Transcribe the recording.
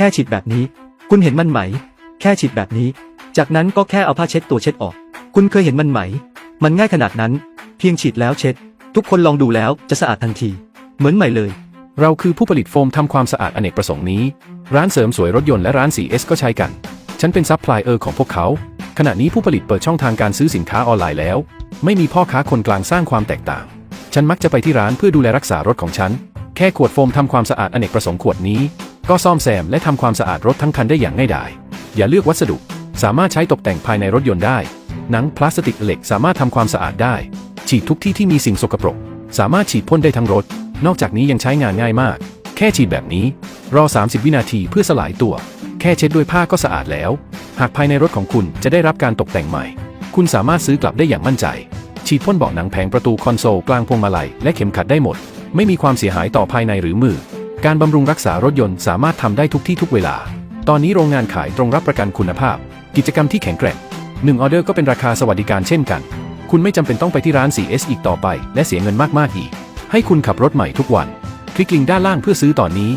แค่ฉีดแบบนี้ คุณเห็นมันไหม แค่ฉีดแบบนี้ จากนั้นก็แค่เอาผ้าเช็ดตัวเช็ดออก คุณเคยเห็นมันไหม มันง่ายขนาดนั้น เพียงฉีดแล้วเช็ด ทุกคนลองดูแล้วจะสะอาดทันที เหมือนใหม่เลย เราคือผู้ผลิตโฟมทำความสะอาดอเนกประสงค์นี้ ร้านเสริมสวยรถยนต์และร้าน 4S ก็ใช้กัน ฉันเป็นซัพพลายเออร์ของพวกเขา ขณะนี้ผู้ผลิตเปิดช่องทางการซื้อสินค้าออนไลน์แล้ว ไม่มีพ่อค้าคนกลางสร้างความแตกต่าง ฉันมักจะไปที่ร้านเพื่อดูแลรักษารถของฉัน แค่ขวดโฟมทำความสะอาดอเนกประสงค์ขวดนี้ ก็ซ่อมแซมและทำความสะอาดรถทั้งคันได้อย่างง่ายดาย อย่าเลือกวัสดุ สามารถใช้ตกแต่งภายในรถยนต์ได้ หนังพลาสติกเหล็กสามารถทำความสะอาดได้ ฉีดทุกที่ที่มีสิ่งสกปรก สามารถฉีดพ่นได้ทั้งรถ นอกจากนี้ยังใช้งานง่ายมาก แค่ฉีดแบบนี้ รอ 30 วินาทีเพื่อสลายตัว แค่เช็ดด้วยผ้าก็สะอาดแล้ว หากภายในรถของคุณจะได้รับการตกแต่งใหม่ คุณสามารถซื้อกลับได้อย่างมั่นใจ ฉีดพ่นเบาะหนังแผงประตูคอนโซลกลางพวงมาลัยและเข็มขัดได้หมด ไม่มีความเสียหายต่อภายในหรือมือ การบำรุงรักษารถยนต์สามารถทำได้ทุกที่ทุกเวลา ตอนนี้โรงงานขายตรงรับประกันคุณภาพ กิจกรรมที่แข็งแกร่งหนึ่งออเดอร์ก็เป็นราคาสวัสดิการเช่นกัน คุณไม่จำเป็นต้องไปที่ร้าน 4S อีกต่อไป และเสียเงินมากๆอีก ให้คุณขับรถใหม่ทุกวัน คลิกลิงก์ด้านล่างเพื่อซื้อตอนนี้